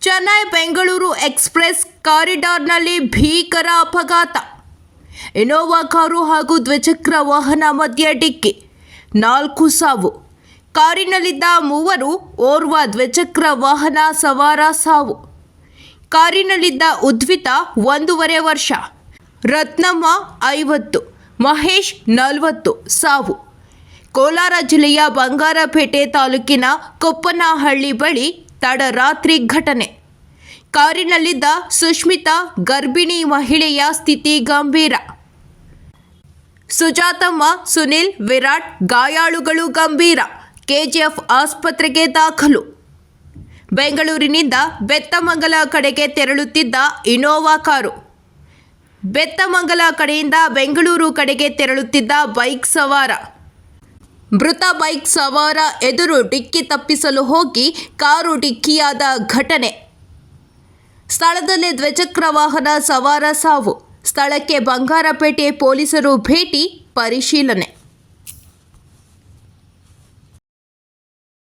Chennai Bengaluru express ಕಾರಿಡಾರ್ನಲ್ಲಿ ಭೀಕರ ಅಪಘಾತ. Innova car ಹಾಗೂ ದ್ವಿಚಕ್ರ ವಾಹನ ಮಧ್ಯೆ ಡಿಕ್ಕಿ. ನಾಲ್ಕು ಸಾವು. ಕಾರಿನಲ್ಲಿದ್ದ ಮೂವರು ಓರ್ವ ದ್ವಿಚಕ್ರ ವಾಹನ ಸವಾರ ಸಾವು. ಕಾರಿನಲ್ಲಿದ್ದ ಉದ್ವಿತ ಒಂದೂವರೆ ವರ್ಷ. ರತ್ನಮ್ಮ ಐವತ್ತು, ಮಹೇಶ್ ನಲವತ್ತು ಸಾವು. ಕೋಲಾರ ಜಿಲ್ಲೆಯ ಬಂಗಾರಪೇಟೆ ತಾಲೂಕಿನ ಕೊಪ್ಪನಹಳ್ಳಿ ಬಳಿ ತಡರಾತ್ರಿ ಘಟನೆ. ಕಾರಿನಲ್ಲಿದ್ದ ಸುಷ್ಮಿತಾ ಗರ್ಭಿಣಿ ಮಹಿಳೆಯ ಸ್ಥಿತಿ ಗಂಭೀರ. ಸುಜಾತಮ್ಮ, ಸುನಿಲ್, ವಿರಾಟ್ ಗಾಯಾಳುಗಳು ಗಂಭೀರ. ಕೆಜಿಎಫ್ ಆಸ್ಪತ್ರೆಗೆ ದಾಖಲು. ಬೆಂಗಳೂರಿನಿಂದ ಬೆತ್ತಮಂಗಲ ಕಡೆಗೆ ತೆರಳುತ್ತಿದ್ದ ಇನೋವಾ ಕಾರು. ಬೆತ್ತಮಂಗಲ ಕಡೆಯಿಂದ ಬೆಂಗಳೂರು ಕಡೆಗೆ ತೆರಳುತ್ತಿದ್ದ ಬೈಕ್ ಸವಾರ. ಮೃತ ಬೈಕ್ ಸವಾರ ಎದುರು ಡಿಕ್ಕಿ ತಪ್ಪಿಸಲು ಹೋಗಿ ಕಾರು ಡಿಕ್ಕಿಯಾದ ಘಟನೆ. ಸ್ಥಳದಲ್ಲೇ ದ್ವಿಚಕ್ರ ವಾಹನ ಸವಾರ ಸಾವು. ಸ್ಥಳಕ್ಕೆ ಬಂಗಾರಪೇಟೆ ಪೊಲೀಸರು ಭೇಟಿ, ಪರಿಶೀಲನೆ.